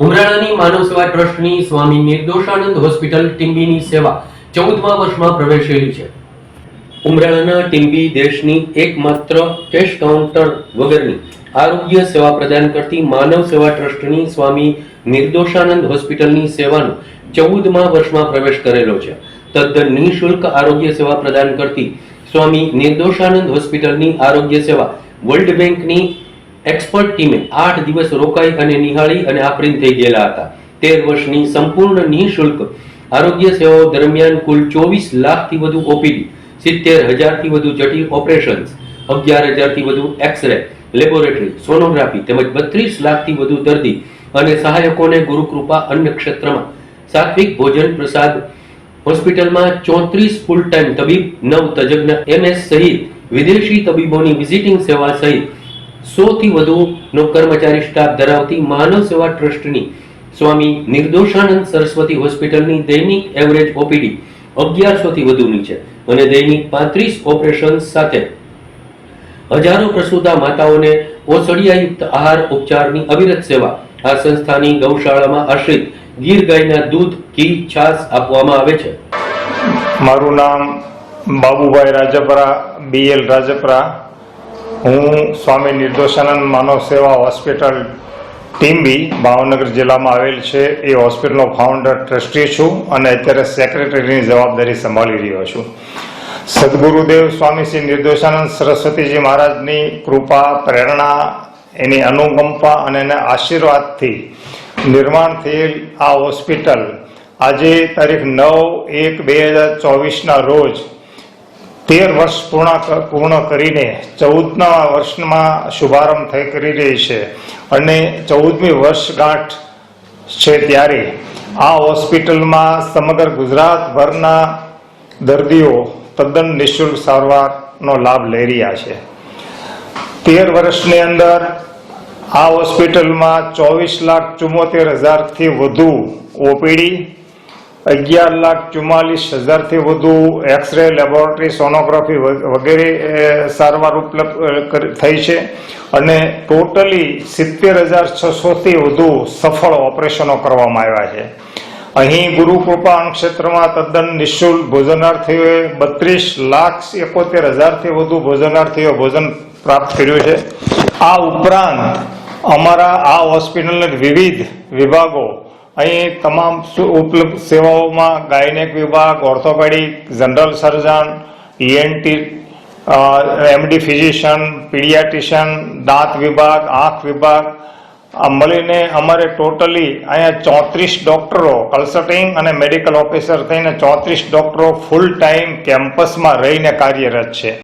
ઉમરાળાની માનવ સેવા ટ્રસ્ટની સ્વામી નિર્દોષાનંદ હોસ્પિટલ ટીમ્બીની સેવા ચૌદમા વર્ષમાં પ્રવેશેલી છે. ઉમરાળાના ટીમ્બી દેશની એકમાત્ર કેશ કાઉન્ટર વગરની આરોગ્ય સેવા પ્રદાન કરતી માનવ સેવા ટ્રસ્ટની સ્વામી નિર્દોષાનંદ હોસ્પિટલની સેવાનો ચૌદમા વર્ષમાં પ્રવેશ કરેલો છે. તદ્દન નિઃશુલ્ક આરોગ્ય સેવા પ્રદાન કરતી સ્વામી નિર્દોષાનંદ હોસ્પિટલની આરોગ્ય સેવા વર્લ્ડ બેંકની એક્સપર્ટ ટીમે આઠ દિવસ રોકાઈ અને નિહાળી અને આફરીન થઈ ગયેલા હતા. તેર વર્ષની સંપૂર્ણ નિઃશુલ્ક આરોગ્ય સેવાઓ દરમિયાન કુલ ચોવીસ લાખથી વધુ ઓપીડી, સિત્તેર હજારથી વધુ જટિલ ઓપરેશન્સ, અગિયાર હજારથી વધુ એક્સરે, લેબોરેટરી, સોનોગ્રાફી તેમજ બત્રીસ લાખથી વધુ દર્દી અને સહાયકોને ગુરુકૃપા અન્ન ક્ષેત્રમાં સાત્વિક ભોજન પ્રસાદ, હોસ્પિટલમાં ચોત્રીસ ફૂલ ટાઈમ તબીબ, નવ તજજ્ઞ એમએસ સહિત વિદેશી તબીબોની વિઝિટિંગ સેવા સહિત સો થી વધુ નો કર્મચારી સ્ટાફ ધરાવતી માનવ સેવા ટ્રસ્ટની સ્વામી નિર્દોષાનંદ સરસ્વતી હોસ્પિટલની દૈનિક એવરેજ ઓપીડી અગિયારસો થી વધુની છે અને દૈનિક પાંત્રીસ ઓપરેશન સાથે. હજારો પ્રસૂતા માતાઓને ઓસડિયાયુક્ત આહાર ઉપચારની અવિરત સેવા. આ સંસ્થાની ગૌશાળામાં આશ્રિત ગીર ગાયના દૂધ, ઘી છાસ આપવામાં આવે છે. મારું નામ બાબુભાઈ રાજપરા બીએલ રાજપરા. હું સ્વામી નિર્દોષાનંદ માનવ સેવા હોસ્પિટલ ટીમ્બી ભાવનગર જિલ્લામાં આવેલ છે. એ હોસ્પિટલનો ફાઉન્ડર ટ્રસ્ટી છું અને અત્યારે સેક્રેટરીની જવાબદારી સંભાળી રહ્યો છું. સદગુરુદેવ સ્વામી શ્રી નિર્દોષાનંદ સરસ્વતીજી મહારાજની કૃપા, પ્રેરણા, એની અનુકંપા અને એના આશીર્વાદથી નિર્માણ થયેલ આ હોસ્પિટલ આજે તારીખ નવ એક બે હજાર ચોવીસના રોજ તેર વર્ષ પૂર્ણ પૂર્ણ કરીને ચૌદના વર્ષમાં શુભારંભ થઈ કરી રહી છે. અને ચૌદમી વર્ષગાંઠ છે ત્યારે આ હોસ્પિટલમાં સમગ્ર ગુજરાતભરના દર્દીઓ તદ્દન નિઃશુલ્ક સારવારનો લાભ લઈ રહ્યા છે. તેર વર્ષની અંદર આ હોસ્પિટલમાં ચોવીસ લાખ ચુમ્મોતેર હજારથી વધુ ઓપીડી અગિયાર લાખ ચુમ્માલીસ હજારથી વધુ એક્સરે લેબોરેટરી સોનોગ્રાફી વગેરે સારવાર ઉપલબ્ધ થઈ છે. અને ટોટલી સિત્તેર હજાર છસોથી વધુ સફળ ઓપરેશનો કરવામાં આવ્યા છે. અહીં ગુરુકૃપા ક્ષેત્રમાં તદ્દન નિઃશુલ્ક ભોજનાર્થીઓએ બત્રીસ લાખ એકોતેર હજારથી વધુ ભોજનાર્થીઓ ભોજન પ્રાપ્ત કર્યું છે. આ ઉપરાંત અમારા આ હોસ્પિટલના વિવિધ વિભાગો અહીં તમામ ઉપલબ્ધ સેવાઓમાં ગાયનેક વિભાગ, orthopaedic, general surgeon ENT MD physician, paediatrician, દાંત વિભાગ, આંખ વિભાગ મળીને અમારે ટોટલી અહીંયા ચોત્રીસ ડૉક્ટરો, કન્સલ્ટિંગ અને મેડિકલ ઓફિસર થઈને ચોત્રીસ ડૉક્ટરો ફૂલ ટાઈમ કેમ્પસમાં રહીને કાર્યરત છે.